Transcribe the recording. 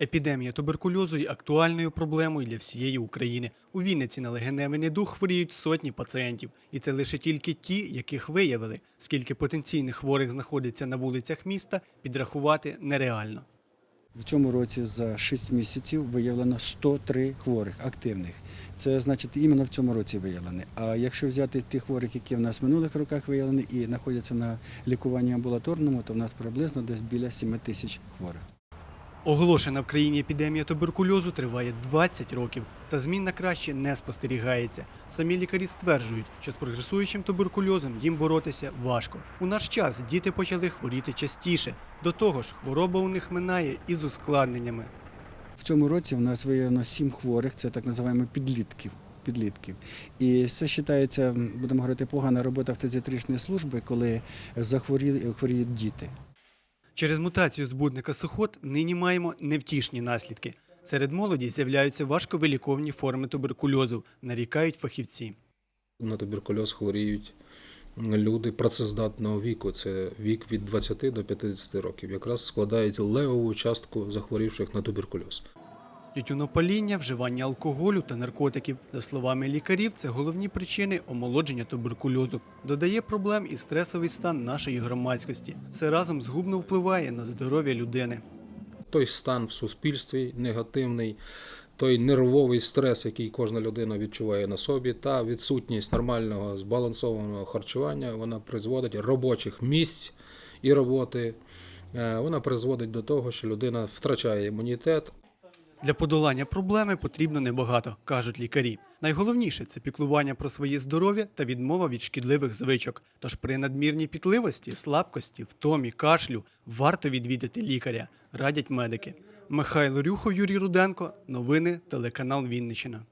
Епідемія туберкульозу є актуальною проблемою для всієї України. У Вінниці на легеневий недух хворіють сотні пацієнтів, і це лише тільки ті, яких виявили. Скільки потенційних хворих знаходиться на вулицях міста, підрахувати нереально. В цьому році за 6 місяців виявлено 103 хворих активних. Це значить іменно в цьому році виявлені. А якщо взяти тих хворих, які в нас в минулих роках виявлені і знаходяться на лікуванні амбулаторному, то в нас приблизно десь біля 7 тисяч хворих. Оголошена в країні епідемія туберкульозу триває 20 років, та змін на краще не спостерігається. Самі лікарі стверджують, що з прогресуючим туберкульозом їм боротися важко. У наш час діти почали хворіти частіше. До того ж, хвороба у них минає із ускладненнями. В цьому році в нас виявлено 7 хворих, це так називаємо підлітків. Підлітків. І це вважається, будемо говорити, погана робота фтизіатричної служби, коли захворіли хворіють діти. Через мутацію збудника сухот нині маємо невтішні наслідки. Серед молоді з'являються важковиліковні форми туберкульозу, нарікають фахівці. На туберкульоз хворіють люди працездатного віку. Це вік від 20 до 50 років. Якраз складають левову частку захворівших на туберкульоз. Тютюнопаління, вживання алкоголю та наркотиків. За словами лікарів, це головні причини омолодження туберкульозу. Додає проблем і стресовий стан нашої громадськості. Все разом згубно впливає на здоров'я людини. Той стан в суспільстві негативний, той нервовий стрес, який кожна людина відчуває на собі, та відсутність нормального збалансованого харчування, вона призводить робочих місць і роботи. е, Вона призводить до того, що людина втрачає імунітет, Для подолання проблеми потрібно небагато, кажуть лікарі. Найголовніше це піклування про своє здоров'я та відмова від шкідливих звичок. Тож при надмірній пітливості, слабкості, втомі, кашлю варто відвідати лікаря, радять медики. Михайло Рюхов, Юрій Руденко. Новини телеканал Вінниччина.